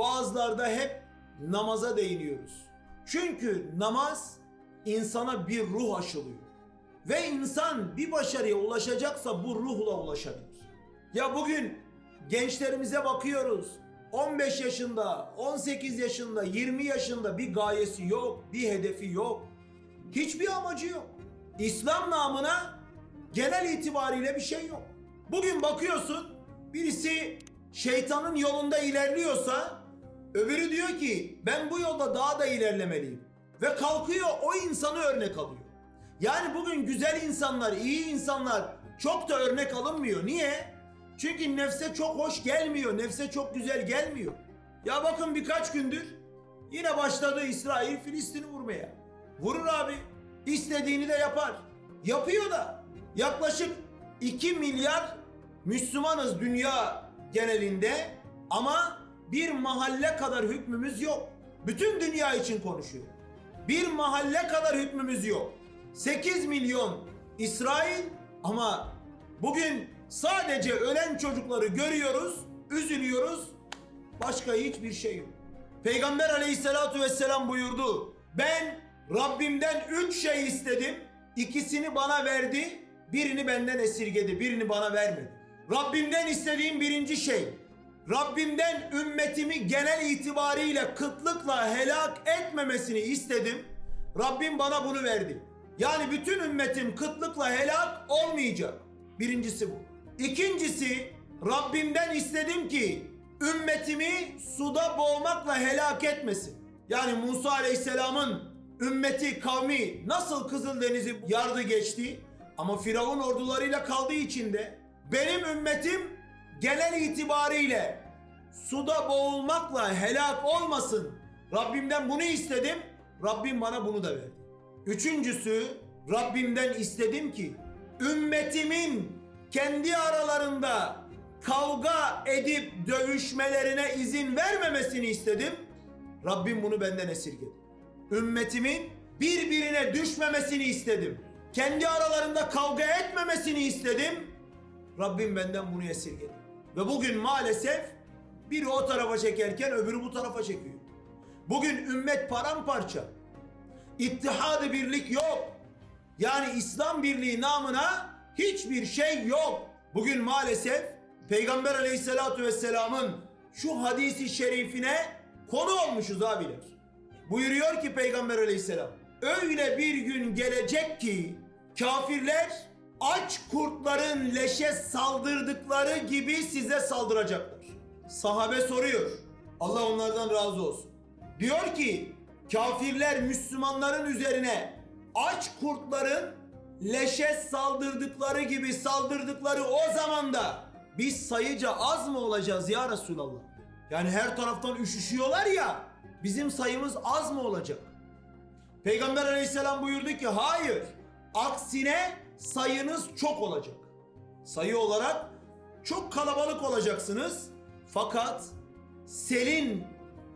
vaazlarda hep namaza değiniyoruz. Çünkü namaz insana bir ruh aşılıyor. Ve insan bir başarıya ulaşacaksa bu ruhla ulaşabilir. Ya bugün gençlerimize bakıyoruz. 15 yaşında, 18 yaşında, 20 yaşında bir gayesi yok, bir hedefi yok. Hiçbir amacı yok. İslam namına genel itibariyle bir şey yok. Bugün bakıyorsun birisi şeytanın yolunda ilerliyorsa öbürü diyor ki ben bu yolda daha da ilerlemeliyim. Ve kalkıyor o insanı örnek alıyor. Yani bugün güzel insanlar, iyi insanlar çok da örnek alınmıyor. Niye? Çünkü nefse çok hoş gelmiyor, nefse çok güzel gelmiyor. Ya bakın birkaç gündür yine başladı İsrail Filistin'i vurmaya. Vurur abi. İstediğini de yapar. Yapıyor da. Yaklaşık 2 milyar Müslümanız dünya genelinde ama bir mahalle kadar hükmümüz yok. Bütün dünya için konuşuyor. Bir mahalle kadar hükmümüz yok. 8 milyon İsrail ama bugün sadece ölen çocukları görüyoruz, üzülüyoruz. Başka hiçbir şey yok. Peygamber aleyhissalatu vesselam buyurdu. Ben Rabbimden üç şey istedim. İkisini bana verdi. Birini benden esirgedi. Birini bana vermedi. Rabbimden istediğim birinci şey. Rabbimden ümmetimi genel itibariyle kıtlıkla helak etmemesini istedim. Rabbim bana bunu verdi. Yani bütün ümmetim kıtlıkla helak olmayacak. Birincisi bu. İkincisi Rabbimden istedim ki ümmetimi suda boğmakla helak etmesin. Yani Musa Aleyhisselam'ın ümmeti, kavmi nasıl Kızıldeniz'i yardı geçti ama Firavun ordularıyla kaldığı için de benim ümmetim genel itibariyle suda boğulmakla helak olmasın. Rabbimden bunu istedim. Rabbim bana bunu da verdi. Üçüncüsü Rabbimden istedim ki ümmetimin kendi aralarında kavga edip dövüşmelerine izin vermemesini istedim. Rabbim bunu benden esirgedi. Ümmetimin birbirine düşmemesini istedim. Kendi aralarında kavga etmemesini istedim. Rabbim benden bunu esirgedi. Ve bugün maalesef biri o tarafa çekerken öbürü bu tarafa çekiyor. Bugün ümmet paramparça. İttihadı birlik yok. Yani İslam birliği namına hiçbir şey yok. Bugün maalesef Peygamber aleyhissalatu vesselamın şu hadisi şerifine konu olmuşuz abiler. Buyuruyor ki Peygamber aleyhisselam öyle bir gün gelecek ki kafirler aç kurtların leşe saldırdıkları gibi size saldıracaklar. Sahabe soruyor. Allah onlardan razı olsun. Diyor ki kafirler Müslümanların üzerine aç kurtların leşe saldırdıkları gibi saldırdıkları o zaman da biz sayıca az mı olacağız ya Resulallah? Yani her taraftan üşüşüyorlar ya bizim sayımız az mı olacak? Peygamber aleyhisselam buyurdu ki hayır aksine sayınız çok olacak. Sayı olarak çok kalabalık olacaksınız fakat selin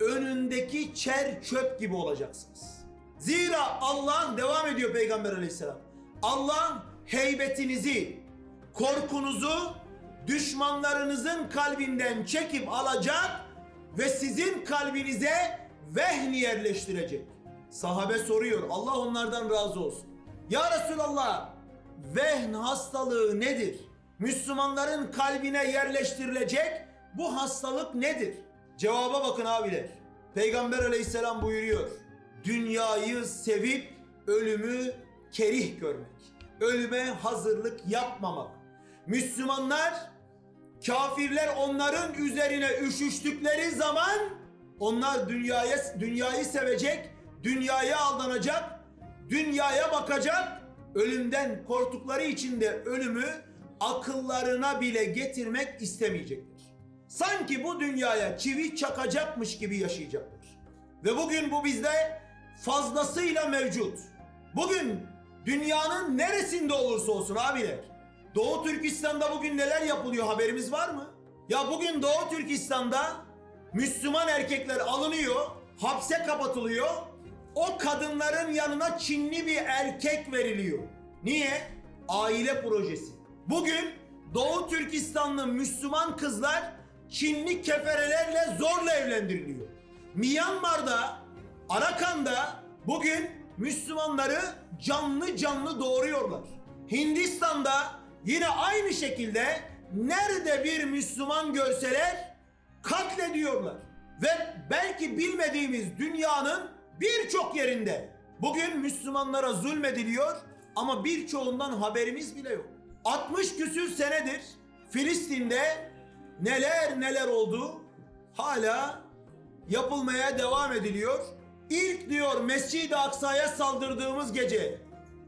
önündeki çer çöp gibi olacaksınız. Zira Allah devam ediyor Peygamber aleyhisselam. Allah heybetinizi, korkunuzu düşmanlarınızın kalbinden çekip alacak ve sizin kalbinize vehni yerleştirecek. Sahabe soruyor. Allah onlardan razı olsun. Ya Resulallah vehn hastalığı nedir? Müslümanların kalbine yerleştirilecek bu hastalık nedir? Cevaba bakın abiler. Peygamber aleyhisselam buyuruyor. Dünyayı sevip ölümü kerih görmek. Ölüme hazırlık yapmamak. Müslümanlar kafirler onların üzerine üşüştükleri zaman onlar dünyaya dünyayı sevecek, dünyaya aldanacak, dünyaya bakacak, ölümden korktukları için de ölümü akıllarına bile getirmek istemeyecekler. Sanki bu dünyaya çivi çakacakmış gibi yaşayacaklar. Ve bugün bu bizde fazlasıyla mevcut. Bugün dünyanın neresinde olursa olsun abiler. Doğu Türkistan'da bugün neler yapılıyor haberimiz var mı? Ya bugün Doğu Türkistan'da Müslüman erkekler alınıyor, hapse kapatılıyor. O kadınların yanına Çinli bir erkek veriliyor. Niye? Aile projesi. Bugün Doğu Türkistanlı Müslüman kızlar Çinli keferelerle zorla evlendiriliyor. Myanmar'da, Arakan'da bugün Müslümanları canlı canlı doğuruyorlar. Hindistan'da yine aynı şekilde nerede bir Müslüman görseler katlediyorlar. Ve belki bilmediğimiz dünyanın birçok yerinde bugün Müslümanlara zulmediliyor ama birçoğundan haberimiz bile yok. 60 küsür senedir Filistin'de neler neler oldu hala yapılmaya devam ediliyor. İlk diyor Mescid-i Aksa'ya saldırdığımız gece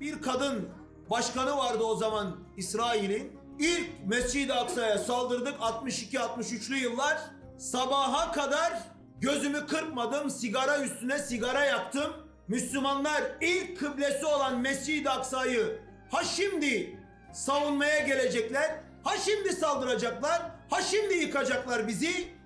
bir kadın başkanı vardı o zaman İsrail'in. İlk Mescid-i Aksa'ya saldırdık 62-63'lü yıllar. Sabaha kadar gözümü kırpmadım. Sigara üstüne sigara yaktım. Müslümanlar ilk kıblesi olan Mescid-i Aksa'yı ha şimdi savunmaya gelecekler, ha şimdi saldıracaklar, ha şimdi yıkacaklar bizi.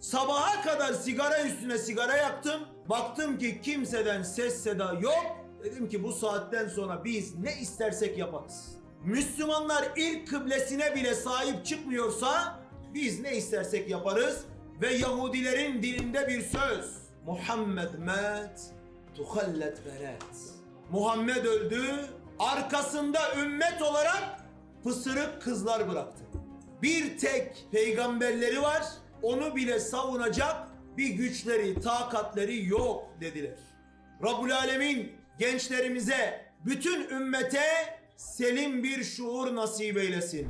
Sabaha kadar sigara üstüne sigara yaktım. Baktım ki kimseden ses seda yok. Dedim ki bu saatten sonra biz ne istersek yaparız. Müslümanlar ilk kıblesine bile sahip çıkmıyorsa biz ne istersek yaparız. Ve Yahudilerin dilinde bir söz. Muhammed met, tuhallet beret. Muhammed öldü, arkasında ümmet olarak pısırık kızlar bıraktı. Bir tek peygamberleri var, onu bile savunacak bir güçleri, takatleri yok dediler. Rabbul Alemin gençlerimize, bütün ümmete selim bir şuur nasip eylesin.